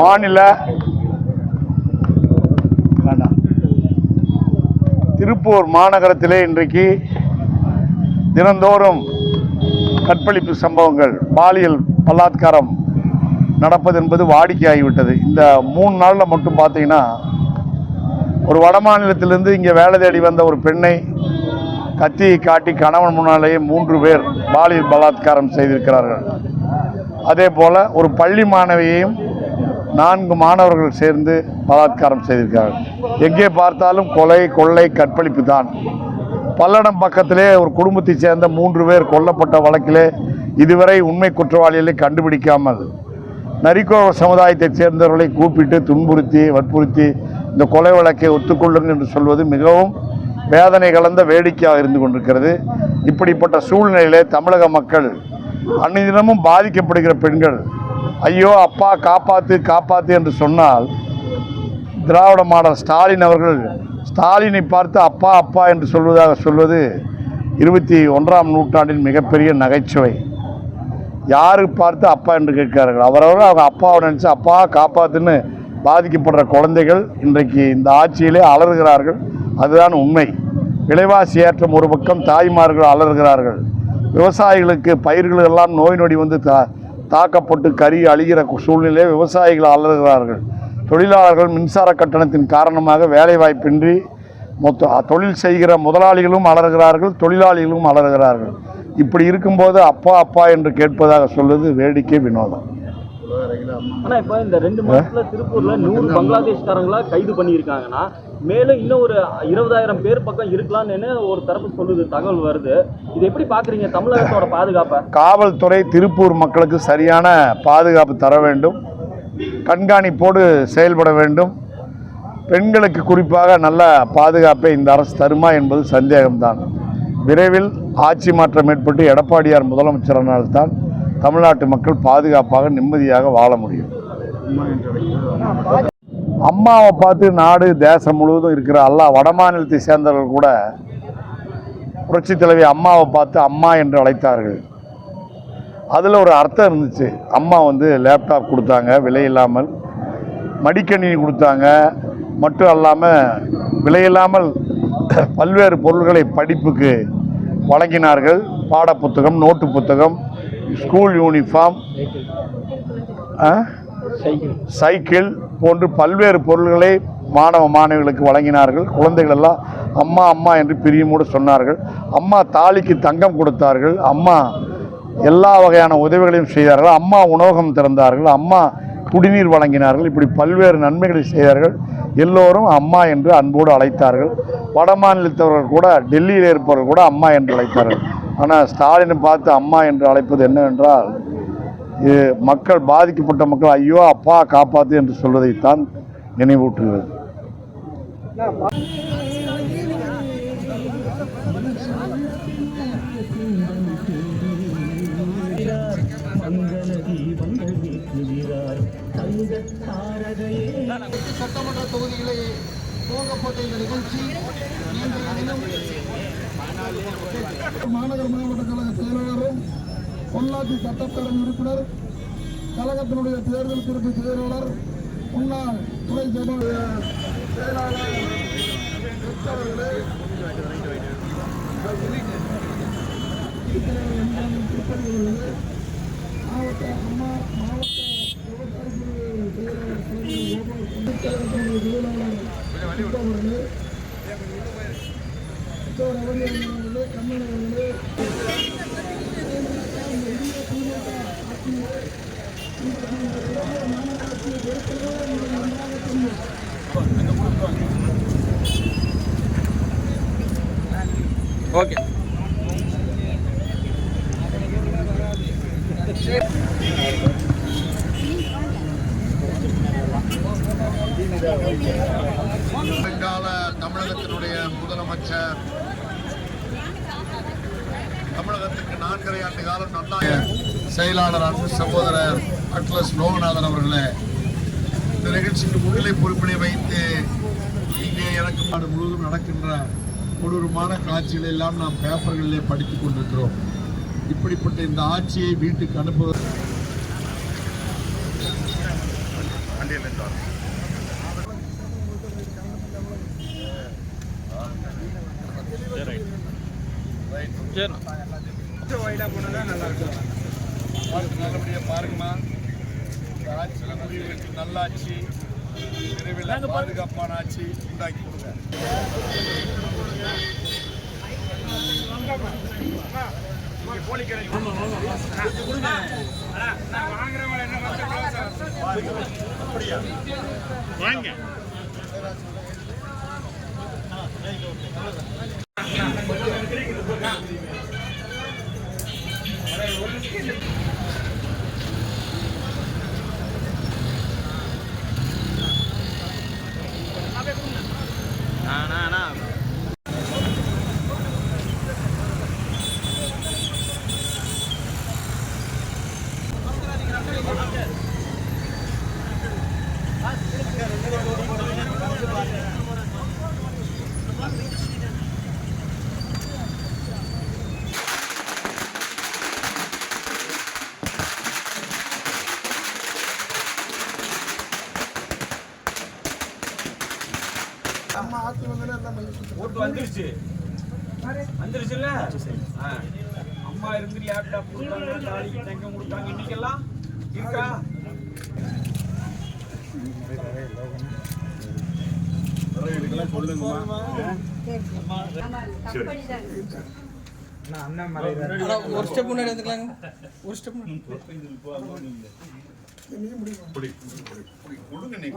மாநில திருப்பூர் மாநகரத்திலே இன்றைக்கு தினந்தோறும் கற்பழிப்பு சம்பவங்கள் பாலியல் பலாத்காரம் நடப்பது என்பது வாடிக்கையாகிவிட்டது. இந்த மூணு நாளில் மட்டும் பார்த்தீங்கன்னா ஒரு வட மாநிலத்திலிருந்து இங்கே வேலை தேடி வந்த ஒரு பெண்ணை கத்தியை காட்டி கணவன் முன்னாலேயே மூன்று பேர் பாலியல் பலாத்காரம் செய்திருக்கிறார்கள். அதே போல் ஒரு பள்ளி மாணவியையும் நான்கு மாணவர்கள் சேர்ந்து பலாத்காரம் செய்திருக்கிறார்கள். எங்கே பார்த்தாலும் கொலை கொள்ளை கற்பழிப்பு தான். பல்லடம் பக்கத்திலே ஒரு குடும்பத்தைச் சேர்ந்த மூன்று பேர் கொல்லப்பட்ட வழக்கிலே இதுவரை உண்மை குற்றவாளிகளை கண்டுபிடிக்காமல் நரிக்கோ சமுதாயத்தைச் சேர்ந்தவர்களை கூப்பிட்டு துன்புறுத்தி வற்புறுத்தி இந்த கொலை வழக்கை ஒத்துக்கொள்ளுங்கள் என்று சொல்வது மிகவும் வேதனை கலந்த வேடிக்கையாக இருந்து கொண்டிருக்கிறது. இப்படிப்பட்ட சூழ்நிலையிலே தமிழக மக்கள் அன்னிதினமும் பாதிக்கப்படுகிற பெண்கள் ஐயோ அப்பா காப்பாத்து காப்பாத்து என்று சொன்னால் திராவிட மாடல் ஸ்டாலின் அவர்கள் ஸ்டாலினை பார்த்து அப்பா அப்பா என்று சொல்வதாக சொல்வது இருபத்தி ஒன்றாம் நூற்றாண்டின் மிகப்பெரிய நகைச்சுவை. யாரு பார்த்து அப்பா என்று கேட்கிறார்கள்? அவரவர் அவங்க அப்பாவை நினச்சி அப்பா காப்பாத்துன்னு பாதிக்கப்படுற குழந்தைகள் இன்றைக்கு இந்த ஆட்சியிலே அலறுகிறார்கள். அதுதான் உண்மை. விலைவாசி ஏற்றம் ஒரு பக்கம் தாய்மார்கள் அலறுகிறார்கள். விவசாயிகளுக்கு பயிர்கள் எல்லாம் நோய் நொடி வந்து தா தாக்கப்பட்டு கறி அழிகிற சூழ்நிலையை விவசாயிகள் அலறுகிறார்கள். தொழிலாளர்கள் மின்சார கட்டணத்தின் காரணமாக வேலைவாய்ப்பின்றி மொத்த தொழில் செய்கிற முதலாளிகளும் அலறுகிறார்கள் தொழிலாளிகளும் அலறுகிறார்கள். இப்படி இருக்கும்போது அப்பா அப்பா என்று கேட்பதாக சொல்வது வேடிக்கை வினோதம். ஆனா இப்ப இந்த ரெண்டு மாசத்துல திருப்பூர்ல நூறு பங்களாதேஷ்காரங்களா கைது பண்ணியிருக்காங்கன்னா மேலும் இன்னும் ஒரு இருபதாயிரம் பேர் பக்கம் இருக்கலாம்னு ஒரு தரப்பு சொல்லுது தகவல் வருது. இது எப்படி பாக்குறீங்க? தமிழகத்தோட பாதுகாப்பை? காவல்துறை திருப்பூர் மக்களுக்கு சரியான பாதுகாப்பு தர வேண்டும். கண்காணிப்போடு செயல்பட வேண்டும். பெண்களுக்கு குறிப்பாக நல்ல பாதுகாப்பை இந்த அரசு தருமா என்பது சந்தேகம்தான். விரைவில் ஆட்சி மாற்றம் ஏற்பட்டு எடப்பாடியார் முதலமைச்சரானால்தான் தமிழ்நாட்டு மக்கள் பாதுகாப்பாக நிம்மதியாக வாழ முடியும். அம்மாவை பார்த்து நாடு தேசம் முழுவதும் இருக்கிற எல்லா வட மாநிலத்தை சேர்ந்தவர்கள் கூட புரட்சி தலைவி அம்மாவை பார்த்து அம்மா என்று அழைத்தார்கள். அதில் ஒரு அர்த்தம் இருந்துச்சு. அம்மா வந்து லேப்டாப் கொடுத்தாங்க விலை இல்லாமல் மடிக்கணினி கொடுத்தாங்க. மட்டும் அல்லாமல் விலையில்லாமல் பல்வேறு பொருள்களை படிப்புக்கு வழங்கினார்கள். பாடப்புத்தகம் நோட்டு புத்தகம் ஸ்கூல் யூனிஃபார்ம்? சைக்கிள் போன்று பல்வேறு பொருள்களை மாணவ மாணவிகளுக்கு வழங்கினார்கள். குழந்தைகள் எல்லாம் அம்மா அம்மா என்று பிரியமோடு சொன்னார்கள். அம்மா தாலிக்கு தங்கம் கொடுத்தார்கள். அம்மா எல்லா வகையான உதவிகளையும் செய்தார்கள். அம்மா உணவகம் திறந்தார்கள். அம்மா குடிநீர் வழங்கினார்கள். இப்படி பல்வேறு நன்மைகளை செய்தார்கள். எல்லோரும் அம்மா என்று அன்போடு அழைத்தார்கள். வட மாநிலத்தவர்கள் கூட டெல்லியில் இருப்பவர்கள் கூட அம்மா என்று அழைத்தார்கள். ஆனால் ஸ்டாலினை பார்த்து அம்மா என்று அழைப்பது என்னவென்றால் மக்கள் பாதிக்கப்பட்ட மக்கள் ஐயோ அப்பா காப்பாத்து என்று சொல்வதைத்தான் நினைவூட்டுகிறது. சட்டமன்ற தொகுதிகளை போகப்பட்ட இந்த நிகழ்ச்சி மாநகர மாவட்ட கழக பொள்ளாச்சி சட்டப்பேரவை உறுப்பினர் கழகத்தினுடைய தேர்தல் குறிப்பு செயலாளர் முன்னாள் துணை சபை செயலாளர் எஸ் மாவட்ட அம்மா மாவட்ட விவசாய பிரிவு செயலாளர் தலைவர் செயலாளர் அவர்களே மற்றவர் அவர்களே கண்ணன் அவர்களே ஓகே. தமிழகத்தினுடைய முதலமைச்சர் தமிழகத்துக்கு நான்கரை ஆண்டு காலம் நன்னாய செயலாளர் அன்பு சகோதரர் அட்லஸ் லோகநாதன் அவர்களே இந்த நிகழ்ச்சிக்கு முன்னிலை பொறுப்பினை வைத்து இங்கே எனக்கு நாடு முழுவதும் நடக்கின்ற கொடூரமான காட்சிகளை எல்லாம் நாம் பேப்பர்களிலே படித்துக் கொண்டிருக்கிறோம். இப்படிப்பட்ட இந்த ஆட்சியை வீட்டுக்கு அனுப்புவது பாண்டியன் என்றார் நல்லபடியாக பாருங்கம்மா ஆட்சியில் முடிவு எடுத்து நல்லாட்சி விரைவில் பாதுகாப்பான ஆட்சி உண்டாக்கி கொடுங்க ஓட்டு வந்துருச்சு. வந்துருச்சுல்ல? ஆ. அம்மா இருந்து லேப்டாப் கொடுத்தாங்க தாலிக்கு தங்கம் கொடுத்தாங்க. இன்னைக்கெல்லாம் இருக்கா? ஒரு ஸ்டெப் முன்னாடி வந்துக்கலாங்க. ஒரு ஸ்டெப் கொடுங்க நீங்க